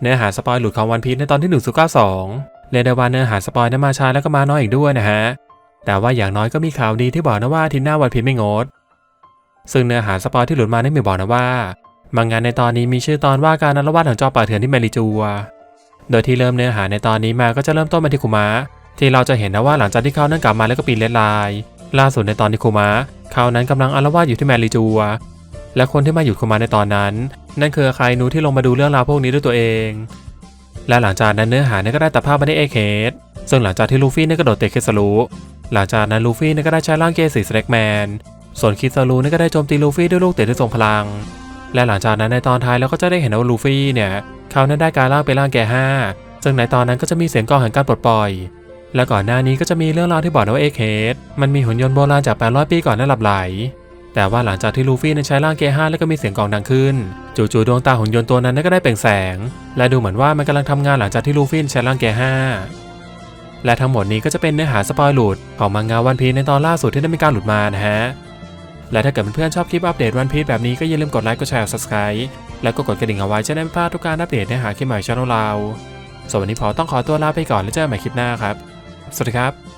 เนื้อหาสปอยหลุดของวันพีชในตอนที่1สู่92เรียกได้ว่าเนื้อหาสปอยนั้นมาช้าแล้วก็มาน้อยอีกด้วยนะฮะ แต่ว่าอย่างน้อยก็มีข่าวดีที่บอกนะว่าทิตย์หน้าวันพีชไม่งด ซึ่งเนื้อหาสปอยที่หลุดมาได้มีบอกนะว่ามังงานในตอนนี้มีชื่อตอนว่าการนรวาดของจอป่าเถื่อนที่เมริจัว โดยที่เริ่มเนื้อหาในตอนนี้มาก็จะเริ่มต้นมาที่คุมะที่เราจะเห็นนะว่าหลังจากที่เขานั้นกลับมาแล้วก็ปีนเลดไลน์ล่าสุดในตอนที่คุมะเขานั้นกำลังอารวาสอยู่ที่แมริจัว และคนที่มาหยุดคุมะในตอนนั้น นั่นคือใครนูที่ลงมาดูเรื่องราวพวกนี้ด้วยตัวเอง และหลังจากนั้นเนื้อหาเนี่ยก็ได้ตัดภาพมาที่เอเคสซึ่งหลังจากที่ลูฟี่เนี่ยกระโดดเตะเคสรูหลังจากนั้นลูฟี่เนี่ยก็ได้ใช้ร่างเกสีสแน็กแมน ส่วนคิซารูเนี่ยก็ได้โจมตีลูฟี่ด้วยลูกเตะที่ทรงพลัง และหลังจากนั้นในตอนท้ายเราก็จะได้เห็นว่าลูฟี่เนี่ยเขานั้นได้กลายร่างเป็นร่างแก่ห้าซึ่งในตอนนั้นก็จะมีเสียงกองแห่งการปลดปล่อย และก่อนหน้านี้ก็จะมีเรื่องราวที่บอกนะว่าเอเคสมันมีหุ่นยนต์โบราณจาก800ปีก่อนนั้นหลับไหล แต่ว่าหลังจากที่ลูฟี่นั้นใช้ร่างเกห้าแล้วก็มีเสียงกลองดังขึ้น จู่ๆดวงตาหุ่นยนต์ตัวนั้นก็ได้เปล่งแสง และดูเหมือนว่ามันกำลังทำงานหลังจากที่ลูฟี่ใช้ร่างเกห้าและทั้งหมดนี้ก็จะเป็นเนื้อหาสปอยล์หลุดของมังงะวันพีในตอนล่าสุดที่ได้มีการหลุดมานะฮะ และถ้าเกิดเพื่อนๆชอบคลิปอัปเดตวันพีแบบนี้ก็อย่าลืมกดไลค์กดแชร์กด subscribe แล้วก็กดกระดิ่งเอาไว้จะได้ไม่พลาดทุกการอัปเดตเนื้อหาคลิปใหม่ช่องเราส่วนวันนี้พอต้องขอตัวลาไปก่อนแล้วเจอกันใหม่คลิปหน้าครับ สวัสดีครับ